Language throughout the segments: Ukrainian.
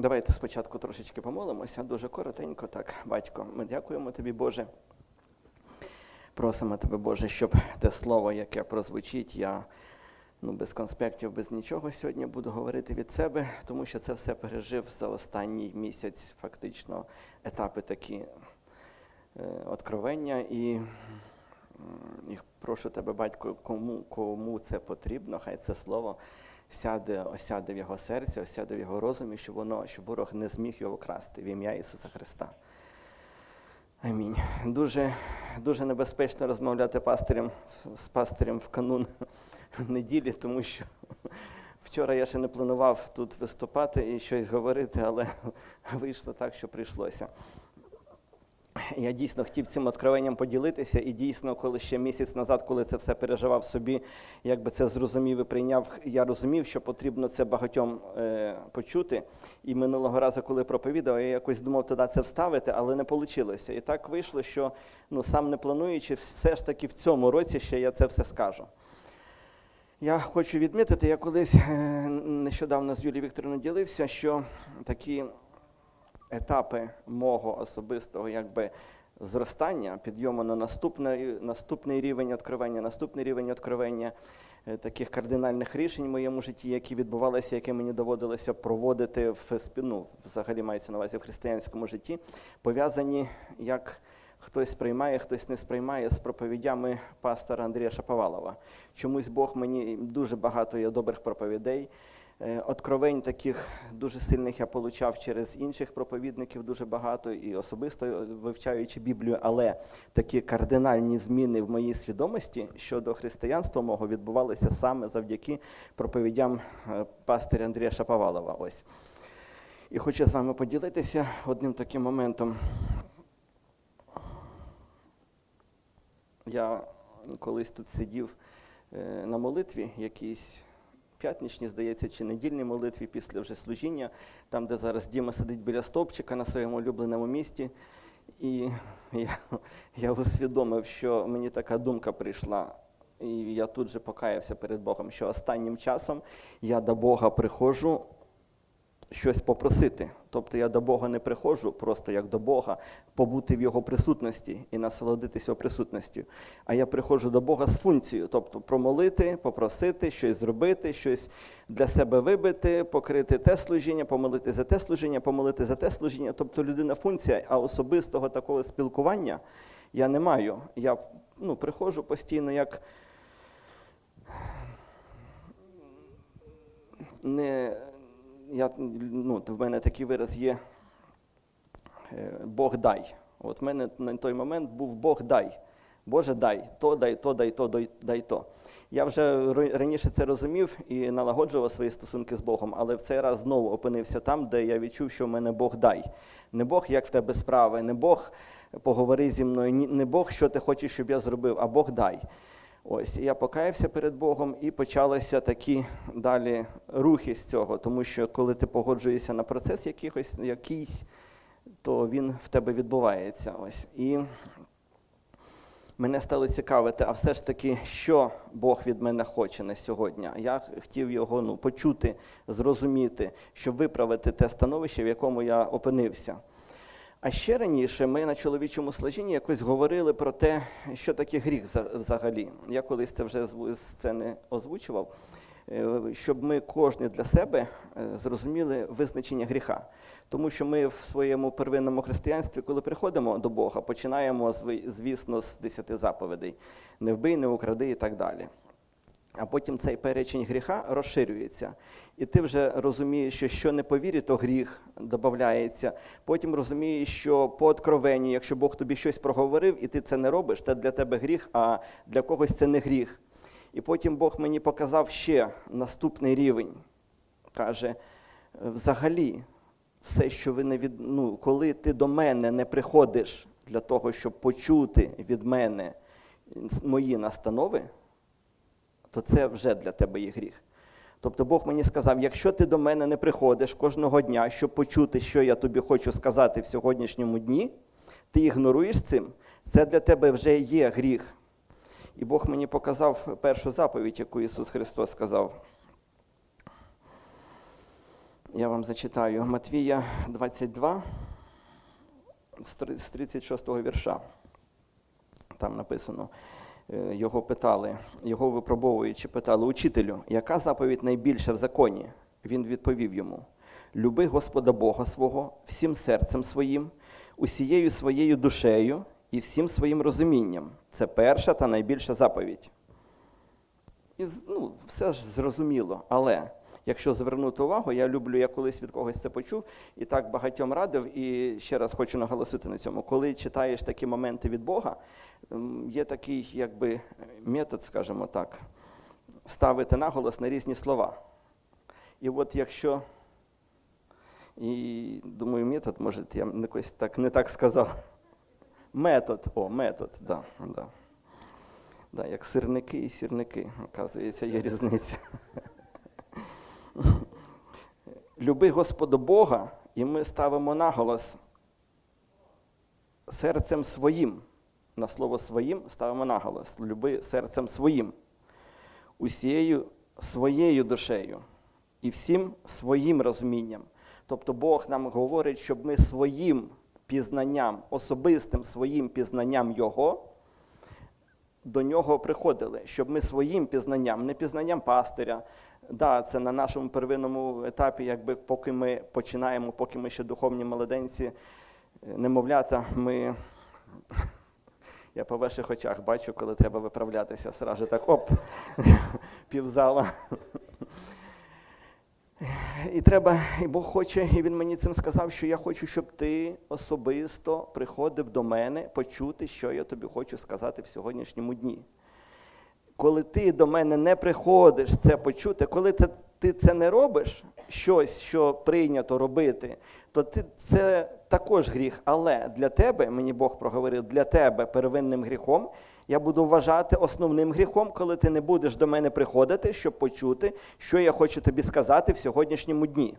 Давайте спочатку трошечки помолимося, дуже коротенько, так, батько. Ми дякуємо тобі, Боже. Просимо тебе, Боже, щоб те слово, яке прозвучить, я ну, без конспектів, без нічого сьогодні буду говорити від себе, тому що це все пережив за останній місяць, фактично, етапи такі е, откровення. І, і прошу тебе, батько, кому, кому це потрібно, хай це слово сяде, осяде в його серці, осяде в його розумі, щоб воно, щоб ворог не зміг його вкрасти в ім'я Ісуса Христа. Амінь. Дуже, дуже небезпечно розмовляти пастирем, з пастирем в канун неділі, тому що вчора я ще не планував тут виступати і щось говорити, але вийшло так, що прийшлося. Я дійсно хотів цим откровенням поділитися, і дійсно, коли ще місяць назад, коли це все переживав собі, якби це зрозумів і прийняв, я розумів, що потрібно це багатьом е, почути. І минулого разу, коли проповідав, я якось думав туди це вставити, але не вийшло. І так вийшло, що ну, сам не плануючи, все ж таки в цьому році ще я це все скажу. Я хочу відмітити, я колись е, нещодавно з Юлією Вікторовною ділився, що такі етапи мого особистого якби, зростання, підйому на наступний, наступний рівень відкривання, наступний рівень відкривання е, таких кардинальних рішень в моєму житті, які відбувалися, які мені доводилося проводити в спі- ну, взагалі мається на увазі в християнському житті, пов'язані як. Хтось сприймає, хтось не сприймає з проповідями пастора Андрія Шаповалова. Чомусь Бог мені дуже багато є добрих проповідей. Е, Откровень таких дуже сильних я получав через інших проповідників дуже багато і особисто е, вивчаючи Біблію, але такі кардинальні зміни в моїй свідомості щодо християнства мого відбувалися саме завдяки проповідям е, пастиря Андрія Шаповалова. Ось. І хочу з вами поділитися одним таким моментом. Я колись тут сидів на молитві, якійсь п'ятничній, здається, чи недільній молитві після вже служіння, там, де зараз Діма сидить біля стовпчика на своєму улюбленому місці. І я, я усвідомив, що мені така думка прийшла. І я тут же покаявся перед Богом, що останнім часом я до Бога приходжу щось попросити. Тобто я до Бога не приходжу просто як до Бога, побути в Його присутності і насолодитися присутністю. А я приходжу до Бога з функцією, тобто промолити, попросити, щось зробити, щось для себе вибити, покрити те служіння, помолити за те служіння, помолити за те служіння. Тобто людина функція, а особистого такого спілкування я не маю. Я ну, приходжу постійно як. Не, я, ну, в мене такий вираз є е, Бог дай. От в мене на той момент був Бог дай. Боже, дай, то дай, то дай, то дай, дай то. Я вже раніше це розумів і налагоджував свої стосунки з Богом, але в цей раз знову опинився там, де я відчув, що в мене Бог дай. Не Бог, як в тебе справи, не Бог поговори зі мною, не Бог, що ти хочеш, щоб я зробив, а Бог дай. Ось я покаявся перед Богом, і почалися такі далі рухи з цього, тому що коли ти погоджуєшся на процес якихось, якийсь, то він в тебе відбувається. Ось. І мене стало цікавити, а все ж таки, що Бог від мене хоче на сьогодні. Я хотів його ну, почути, зрозуміти, щоб виправити те становище, в якому я опинився. А ще раніше ми на чоловічому служінні якось говорили про те, що таке гріх взагалі. Я колись це вже з сцени озвучував, е, щоб ми кожен для себе е, зрозуміли визначення гріха. Тому що ми в своєму первинному християнстві, коли приходимо до Бога, починаємо, звісно, з десяти заповідей: не вбий, не укради і так далі. А потім цей перечень гріха розширюється. І ти вже розумієш, що що не по вірі, то гріх додається. Потім розумієш, що по откровенню, якщо Бог тобі щось проговорив, і ти це не робиш, це для тебе гріх, а для когось це не гріх. І потім Бог мені показав ще наступний рівень. Каже, взагалі, все, що ви не від... ну, коли ти до мене не приходиш для того, щоб почути від мене мої настанови, то це вже для тебе є гріх. Тобто Бог мені сказав, якщо ти до мене не приходиш кожного дня, щоб почути, що я тобі хочу сказати в сьогоднішньому дні, ти ігноруєш цим, це для тебе вже є гріх. І Бог мені показав першу заповідь, яку Ісус Христос сказав. Я вам зачитаю Матвія 22 з три- з 36 вірша. Там написано, його питали, його випробовуючи, питали, учителю, яка заповідь найбільша в законі? Він відповів йому: Люби Господа Бога свого всім серцем своїм, усією своєю душею і всім своїм розумінням. Це перша та найбільша заповідь. І ну, все ж зрозуміло, але якщо звернути увагу, я люблю, я колись від когось це почув і так багатьом радив, і ще раз хочу наголосити на цьому. Коли читаєш такі моменти від Бога, є такий якби метод, скажімо так, ставити наголос на різні слова. І от якщо, і думаю, метод, може, я якось так, не так сказав. Метод, о, метод, да, да. Да, як сирники і сірники, оказується, є різниця. Люби Господа Бога, і ми ставимо наголос серцем своїм. На слово своїм ставимо наголос. Люби серцем своїм, усією своєю душею і всім своїм розумінням. Тобто Бог нам говорить, щоб ми своїм пізнанням, особистим своїм пізнанням Його до нього приходили, щоб ми своїм пізнанням, не пізнанням пастиря. Да, це на нашому первинному етапі, якби поки ми починаємо, поки ми ще духовні молоденці, е, немовлята, ми. Я по ваших очах бачу, коли треба виправлятися, сразу так оп, півзала. І треба, і Бог хоче, і він мені цим сказав, що я хочу, щоб ти особисто приходив до мене почути, що я тобі хочу сказати в сьогоднішньому дні. Коли ти до мене не приходиш це почути, коли ти, ти це не робиш, щось, що прийнято робити, то ти, це також гріх. Але для тебе, мені Бог проговорив, для тебе первинним гріхом я буду вважати основним гріхом, коли ти не будеш до мене приходити, щоб почути, що я хочу тобі сказати в сьогоднішньому дні.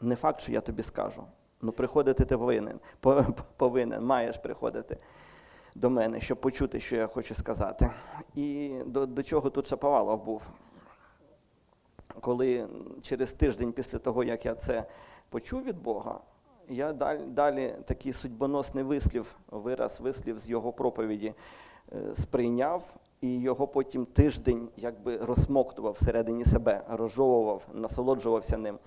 Не факт, що я тобі скажу. Ну, приходити ти повинен, повинен, маєш приходити до мене, щоб почути, що я хочу сказати. І до, до чого тут Шаповалов був? Коли через тиждень після того, як я це почув від Бога, я далі, далі такий судьбоносний вислів, вираз вислів з його проповіді е, сприйняв, і його потім тиждень якби розсмоктував всередині себе, розжовував, насолоджувався ним.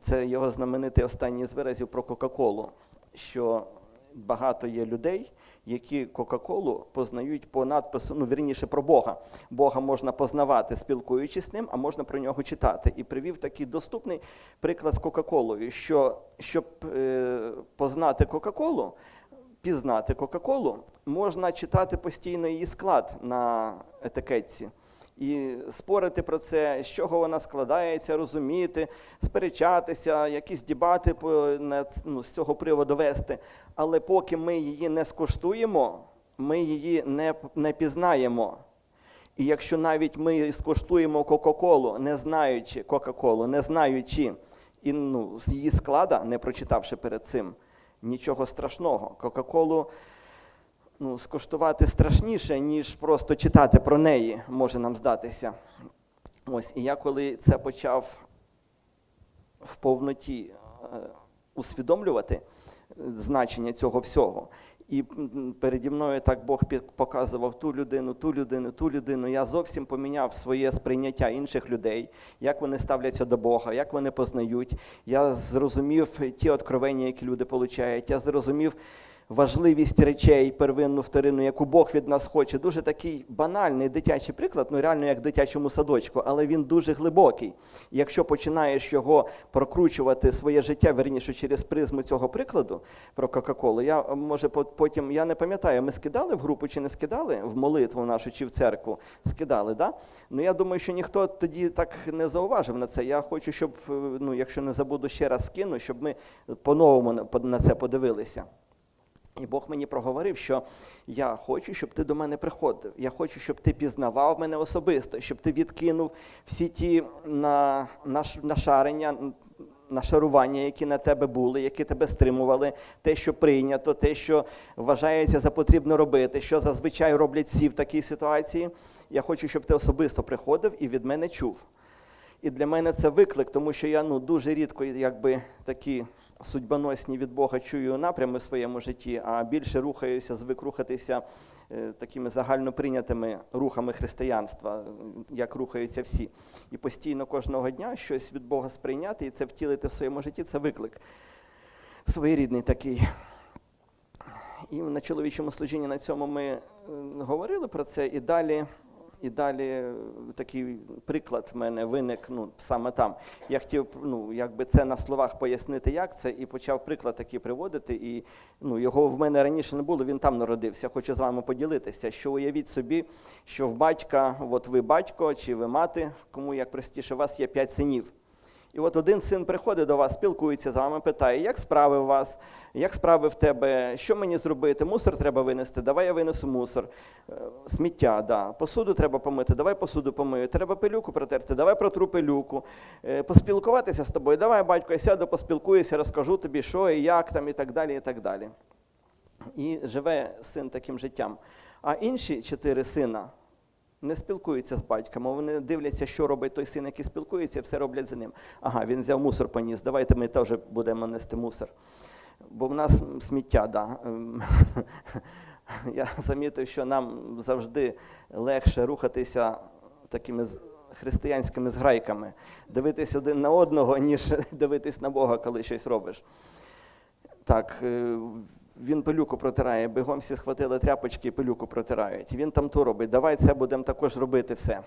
Це його знаменитий останній з виразів про Кока-Колу, що багато є людей, які Кока-Колу познають по надпису, ну вірніше про Бога. Бога можна познавати, спілкуючись з ним, а можна про нього читати. І привів такий доступний приклад з Кока-Колою, що щоб е, познати Кока-Колу, пізнати Кока-Колу, можна читати постійно її склад на етикетці. І спорити про це, з чого вона складається, розуміти, сперечатися, якісь дебати по, ну, з цього приводу вести. Але поки ми її не скуштуємо, ми її не, не пізнаємо. І якщо навіть ми скуштуємо Кока-Колу, не знаючи Кока-Колу, не знаючи і ну, з її склада, не прочитавши перед цим, нічого страшного. Кока-Колу ну, скуштувати страшніше, ніж просто читати про неї, може нам здатися. Ось, і я коли це почав в повноті е, усвідомлювати е, значення цього всього. І переді мною так Бог показував ту людину, ту людину, ту людину. Я зовсім поміняв своє сприйняття інших людей, як вони ставляться до Бога, як вони познають. Я зрозумів ті откровення, які люди получають. Я зрозумів важливість речей, первинну, вторинну, яку Бог від нас хоче. Дуже такий банальний дитячий приклад, ну реально як в дитячому садочку, але він дуже глибокий. Якщо починаєш його прокручувати своє життя, верніше через призму цього прикладу про Кока-Колу, я може потім, я не пам'ятаю, ми скидали в групу чи не скидали в молитву нашу чи в церкву, скидали, да? Ну я думаю, що ніхто тоді так не зауважив на це. Я хочу, щоб, е, ну, якщо не забуду ще раз скину, щоб ми по-новому на- на це подивилися. І Бог мені проговорив, що я хочу, щоб ти до мене приходив. Я хочу, щоб ти пізнавав мене особисто, щоб ти відкинув всі ті на, наш, нашарення, нашарування, які на тебе були, які тебе стримували, те, що прийнято, те, що вважається за потрібно робити, що зазвичай роблять всі в такій ситуації. Я хочу, щоб ти особисто приходив і від мене чув. І для мене це виклик, тому що я ну, дуже рідко якби, такі судьбоносні від Бога чую напрями в своєму житті, а більше рухаюся, звик рухатися е, такими загальноприйнятими рухами християнства, як рухаються всі. І постійно кожного дня щось від Бога сприйняти і це втілити в своєму житті це виклик своєрідний такий. І на чоловічому служінні на цьому ми е, говорили про це, і далі, і далі е, такий приклад в мене виник ну, саме там. Я хотів ну, якби це на словах пояснити, як це, і почав приклад такий приводити. І ну, його в мене раніше не було, він там народився. Хочу з вами поділитися. Що уявіть собі, що в батька, от ви батько чи ви мати, кому як простіше, у вас є п'ять синів. І от один син приходить до вас, спілкується з вами, питає, як справи у вас, як справи в тебе, що мені зробити, мусор треба винести, давай я винесу мусор, Е, сміття, да. посуду треба помити, давай посуду помию, треба пилюку протерти, давай протру пилюку, Е, поспілкуватися з тобою, давай, батько, я сяду, поспілкуюся, розкажу тобі, що і як там, і так далі, і так далі. І живе син таким життям. А інші чотири сина не спілкуються з батьком, вони дивляться, що робить той син, який спілкується, і все роблять за ним. Ага, він взяв мусор поніс, давайте ми теж будемо нести мусор. Бо в нас сміття, да. Ем, Я замітив, що нам завжди легше рухатися такими християнськими зграйками, дивитись один на одного, ніж дивитись на Бога, коли щось робиш. Так, е, він пилюку протирає, бігом всі схватили тряпочки і пилюку протирають. Він там то робить, давай це будемо також робити все.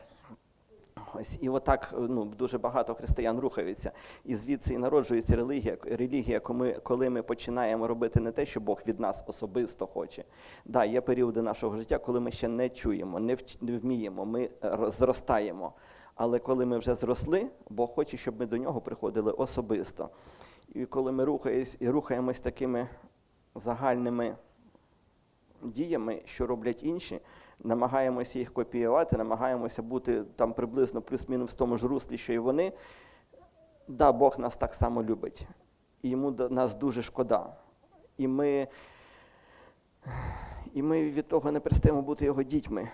Ось і отак ну, дуже багато християн рухаються. І звідси і народжується релігія, релігія, коли ми, починаємо робити не те, що Бог від нас особисто хоче. Да, є періоди нашого життя, коли ми ще не чуємо, не вміємо, ми е, зростаємо. Але коли ми вже зросли, Бог хоче, щоб ми до нього приходили особисто. І коли ми рухаємось, і рухаємось такими загальними діями, що роблять інші, намагаємося їх копіювати, намагаємося бути там приблизно плюс-мінус в тому ж руслі, що і вони. Да, Бог нас так само любить. І йому нас дуже шкода. І ми, і ми від того не перестаємо бути його дітьми.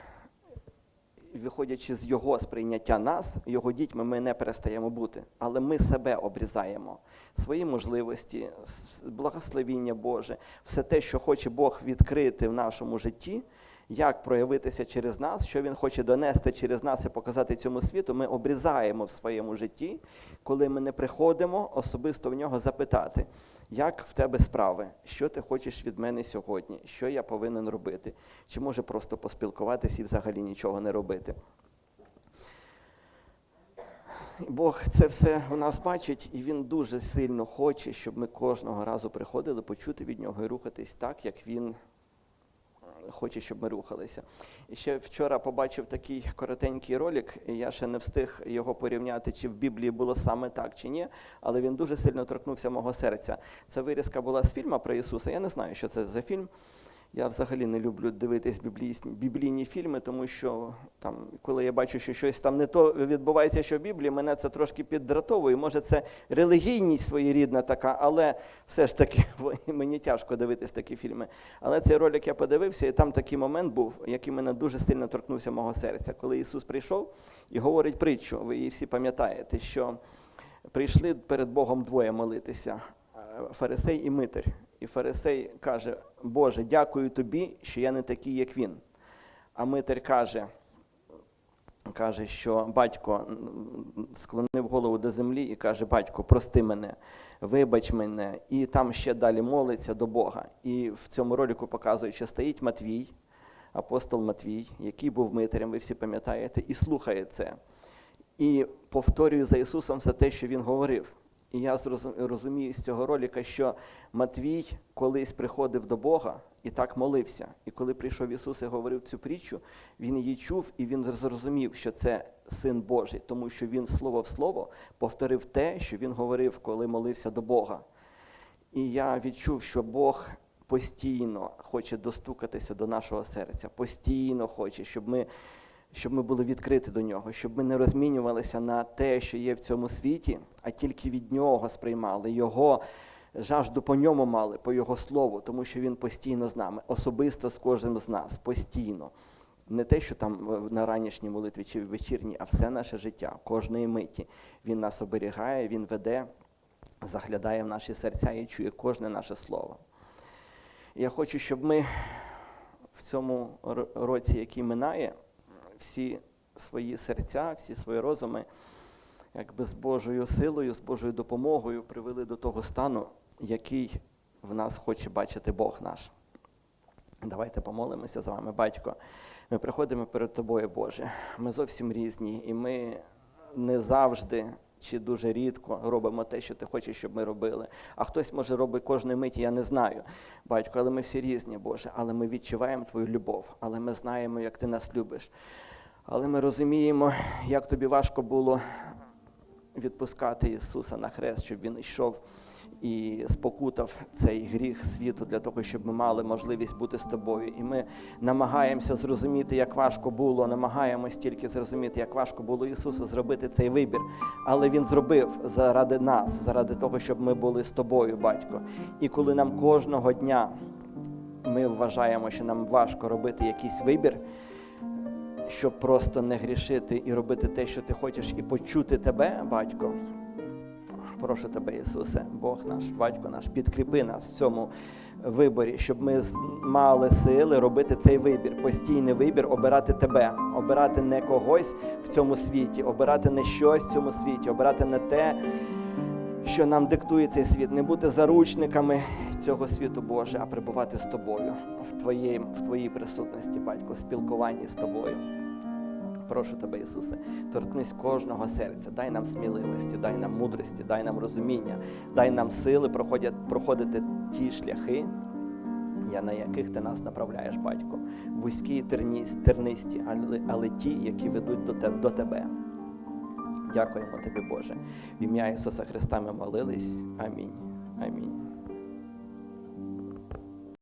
Виходячи з його сприйняття нас, його дітьми ми не перестаємо бути, але ми себе обрізаємо, свої можливості, благословіння Боже, все те, що хоче Бог відкрити в нашому житті, як проявитися через нас, що Він хоче донести через нас і показати цьому світу, ми обрізаємо в своєму житті, коли ми не приходимо особисто в нього запитати, як в тебе справи, що ти хочеш від мене сьогодні, що я повинен робити, чи може просто поспілкуватись і взагалі нічого не робити. Бог це все у нас бачить, і Він дуже сильно хоче, щоб ми кожного разу приходили почути від нього і рухатись так, як він хоче, щоб ми рухалися. І ще вчора побачив такий коротенький ролик, і я ще не встиг його порівняти, чи в Біблії було саме так, чи ні, але він дуже сильно торкнувся мого серця. Це вирізка була з фільму про Ісуса. Я не знаю, що це за фільм. Я взагалі не люблю дивитись біблійні, біблійні фільми, тому що там, коли я бачу, що щось там не то відбувається, що в Біблії, мене це трошки піддратовує. Може, це релігійність своєрідна така, але все ж таки мені тяжко дивитись такі фільми. Але цей ролик я подивився, і там такий момент був, який мене дуже сильно торкнувся мого серця. Коли Ісус прийшов і говорить притчу, ви її всі пам'ятаєте, що прийшли перед Богом двоє молитися е, фарисей і митар. І фарисей каже: Боже, дякую тобі, що я не такий, як він. А митар каже, каже, що батько склонив голову до землі і каже: Батько, прости мене, вибач мене. І там ще далі молиться до Бога. І в цьому ролику показують, що стоїть Матвій, апостол Матвій, який був митарем, ви всі пам'ятаєте, і слухає це. І повторює за Ісусом все те, що Він говорив. І я розумію з цього ролика, що Матвій колись приходив до Бога і так молився. І коли прийшов Ісус і говорив цю притчу, він її чув і він зрозумів, що це Син Божий, тому що він слово в слово повторив те, що він говорив, коли молився до Бога. І я відчув, що Бог постійно хоче достукатися до нашого серця, постійно хоче, щоб ми, щоб ми були відкриті до нього, щоб ми не розмінювалися на те, що є в цьому світі, а тільки від нього сприймали його. Жажду по ньому мали, по його слову, тому що він постійно з нами, особисто з кожним з нас, постійно. Не те, що там е, на ранішній молитві чи вечірній, а все наше життя, кожної миті. Він нас оберігає, Він веде, заглядає в наші серця і чує кожне наше слово. Я хочу, щоб ми в цьому році, який минає, всі свої серця, всі свої розуми, якби з Божою силою, з Божою допомогою привели до того стану, який в нас хоче бачити Бог наш. Давайте помолимося з вами, батько. Ми приходимо перед тобою, Боже. Ми зовсім різні, і ми не завжди чи дуже рідко робимо те, що ти хочеш, щоб ми робили. А хтось може робить кожної миті, я не знаю, батько, але ми всі різні, Боже. Але ми відчуваємо твою любов, але ми знаємо, як ти нас любиш. Але ми розуміємо, як тобі важко було відпускати Ісуса на хрест, щоб Він йшов і спокутав цей гріх світу для того, щоб ми мали можливість бути з тобою. І ми намагаємося зрозуміти, як важко було, намагаємось тільки зрозуміти, як важко було Ісусу зробити цей вибір. Але Він зробив заради нас, заради того, щоб ми були з тобою, батько. І коли нам кожного дня ми вважаємо, що нам важко робити якийсь вибір щоб просто не грішити і робити те, що ти хочеш, і почути тебе, батько. Прошу тебе, Ісусе, Бог наш, батько наш, підкріпи нас в цьому виборі, щоб ми мали сили робити цей вибір, постійний вибір, обирати тебе, обирати не когось в цьому світі, обирати не щось в цьому світі, обирати не те, що нам диктує цей світ, не бути заручниками цього світу, Боже, а перебувати з тобою в твоїй, в твоїй присутності, батько, в спілкуванні з тобою. Прошу тебе, Ісусе, торкнись кожного серця, дай нам сміливості, дай нам мудрості, дай нам розуміння, дай нам сили проходити ті шляхи, на яких ти нас направляєш, батько, вузькі і тернисті, але, але ті, які ведуть до, те- до тебе. Дякуємо тобі, Боже. В ім'я Ісуса Христа ми молились. Амінь. Амінь.